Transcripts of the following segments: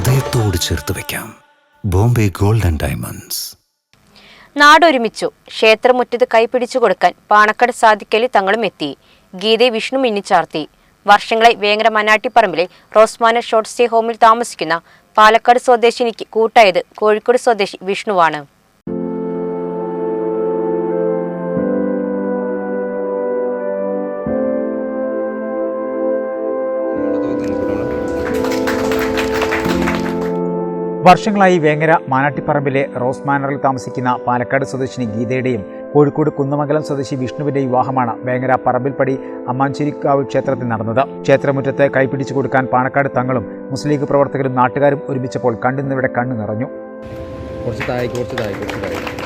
ഹൃദയത്തോട് ചേർത്ത് വെക്കാം. Bombay gold and diamonds. നാടൊരുമിച്ചു. ക്ഷേത്രമുറ്റത്ത് കൈപിടിച്ചു കൊടുക്കാൻ പാണക്കാട് സാധിക്കലി തങ്ങളും എത്തി. ഗീതയെ വിഷ്ണു മിന്നിച്ചാർത്തി വർഷങ്ങളായി വേങ്ങര മനാട്ടിപ്പറമ്പിലെ റോസ്മാന ഷോർട്ട് സ്റ്റേ ഹോമിൽ താമസിക്കുന്ന പാലക്കാട് സ്വദേശിനിക്ക് കൂട്ടായത് കോഴിക്കോട് സ്വദേശി വിഷ്ണുവാണ്. വർഷങ്ങളായി വേങ്ങര മാനാട്ടിപ്പറമ്പിലെ റോസ് മാനറിൽ താമസിക്കുന്ന പാലക്കാട് സ്വദേശിനി ഗീതയുടെയും കോഴിക്കോട് കുന്നമംഗലം സ്വദേശി വിഷ്ണുവിന്റെ വിവാഹമാണ് വേങ്ങര പറമ്പിൽപ്പടി അമ്മാഞ്ചേരിക്കാവ് ക്ഷേത്രത്തിൽ നടന്നത്. ക്ഷേത്രമുറ്റത്ത് കൈപിടിച്ചു കൊടുക്കാൻ പാണക്കാട് തങ്ങളും മുസ്ലിം ലീഗ് പ്രവർത്തകരും നാട്ടുകാരും ഒരുമിച്ചപ്പോൾ കണ്ടുനിന്നിവിടെ കണ്ണു നിറഞ്ഞു. കുറച്ച് താഴേക്ക് കുറച്ച് താഴേക്ക് കുറച്ച് താഴേക്ക്.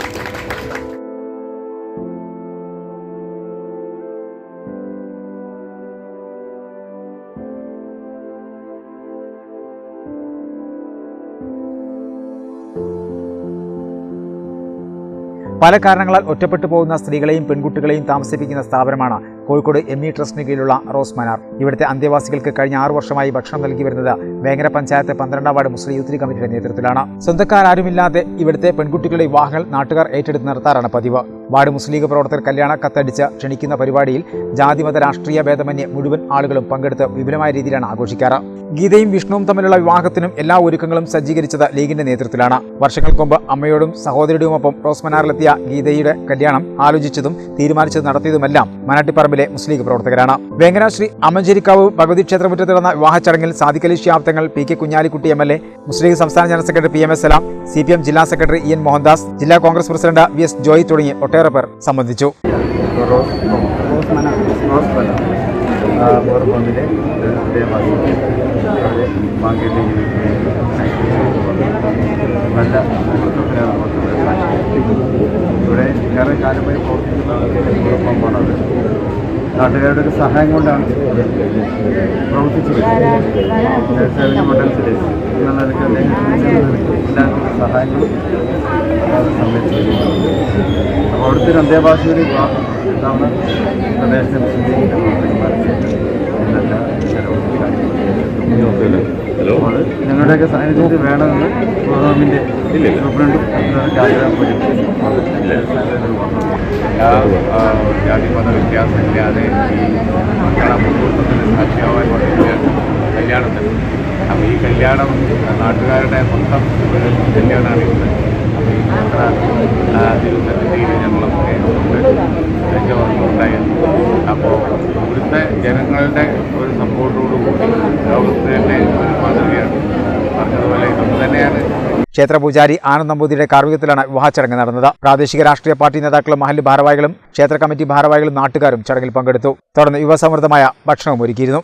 പല കാരണങ്ങളാൽ ഒറ്റപ്പെട്ടു പോകുന്ന സ്ത്രീകളെയും പെൺകുട്ടികളെയും താമസിപ്പിക്കുന്ന സ്ഥാപനമാണ് കോഴിക്കോട് എം ഇ ട്രസ്റ്റിന് കീഴിലുള്ള റോസ് മനാർ. ഇവിടുത്തെ അന്തേവാസികൾക്ക് കഴിഞ്ഞ ആറു വർഷമായി ഭക്ഷണം നൽകി വരുന്നത് വേങ്ങര പഞ്ചായത്ത് പന്ത്രണ്ടാം വാർഡ് മുസ്ലിം യൂത്ത് കമ്മിറ്റിയുടെ നേതൃത്വത്തിലാണ്. സ്വന്തക്കാരാരുമില്ലാതെ ഇവിടുത്തെ പെൺകുട്ടികളുടെ വിവാഹങ്ങൾ നാട്ടുകാർ ഏറ്റെടുത്ത് നടത്താറാണ് പതിവ്. വാർഡ് മുസ്ലിം ലീഗ് പ്രവർത്തകർ കല്യാണ കത്തടിച്ച് ക്ഷണിക്കുന്ന പരിപാടിയിൽ ജാതിമത രാഷ്ട്രീയ ഭേദമന്യേ മുഴുവൻ ആളുകളും പങ്കെടുത്ത് വിപുലമായ രീതിയിലാണ് ആഘോഷിക്കാറ്. ഗീതയും വിഷ്ണുവും തമ്മിലുള്ള വിവാഹത്തിനും എല്ലാ ഒരുക്കങ്ങളും സജ്ജീകരിച്ചത് ലീഗിന്റെ നേതൃത്വത്തിലാണ്. വർഷങ്ങൾക്ക് മുമ്പ് അമ്മയോടും സഹോദരിയുടെയുമൊപ്പം റോസ്മനാറിലെത്തിയ ഗീതയുടെ കല്യാണം ആലോചിച്ചതും തീരുമാനിച്ചത് നടത്തിയതുമെല്ലാം മനാട്ടിപ്പറമ്പിലെ മുസ്ലിം ലീഗ് പ്രവർത്തകരാണ്. വെങ്കരശ്രീ അമഞ്ചേരിക്കാവ് ഭഗവതി ക്ഷേത്രമുറ്റത്ത് നടന്ന വിവാഹ ചടങ്ങിൽ Sadiqali ശിഹാബ്ദങ്ങൾ P K Kunhalikutty M L A Muslim League സംസ്ഥാന general secretary P M S Salam C P M ജില്ലാ സെക്രട്ടറി ഇ എൻ മോഹൻദാസ് ജില്ലാ Congress president V S Joy തുടങ്ങി ഒട്ടേറെ പേർ സംബന്ധിച്ചു. നല്ല ഇവിടെ ഏറെ കാലമായി പ്രവർത്തിക്കുന്ന പമ്പാണത് നാട്ടുകാരുടെ ഒരു സഹായം കൊണ്ടാണ് പ്രവർത്തിച്ചത് സേവന മണ്ഡലത്തിൽ എന്നുള്ള നിലയ്ക്ക് അദ്ദേഹം എല്ലാ സഹായങ്ങളും സംരക്ഷിക്കുന്നു അപ്പോൾ അവിടുത്തെ ഒരു അന്തേവാസിയുടെ ഹലോ? പ്രദേശത്തെ ഞങ്ങളുടെയൊക്കെ സാന്നിധ്യത്തിൽ വേണമെന്ന് ഗവൺമെന്റ് സൂപ്രണ്ടും എല്ലാ ജാതിമത വ്യത്യാസമില്ലാതെ ഈ മക്കളെ മുൻകൂട്ടത്തിന് സാക്ഷിയാവാൻ കൊണ്ടിരിക്കുകയാണ് കല്യാണത്തിന് അപ്പോൾ ഈ കല്യാണം നാട്ടുകാരുടെ മൊത്തം കല്യാണമാണ് ഇന്ന് അപ്പോൾ ഈ അത്ര തിരുസന്നിധിയിൽ ഞങ്ങളൊക്കെ ഉണ്ടായത് അപ്പോൾ ഇവിടുത്തെ ജനങ്ങളുടെ ക്ഷേത്രപൂജാരി ആനന്ദ് നമ്പൂതിരിയുടെ കാർമ്മികത്തിലാണ് വിവാഹ ചടങ്ങ് നടന്നത്. പ്രാദേശിക രാഷ്ട്രീയ പാർട്ടി നേതാക്കളും മഹല്ല് ഭാരവാഹികളും ക്ഷേത്ര കമ്മിറ്റി ഭാരവാഹികളും നാട്ടുകാരും ചടങ്ങിൽ പങ്കെടുത്തു. തുടർന്ന് യുവസമൃദ്ധമായ ഭക്ഷണവും ഒരുക്കിയിരുന്നു.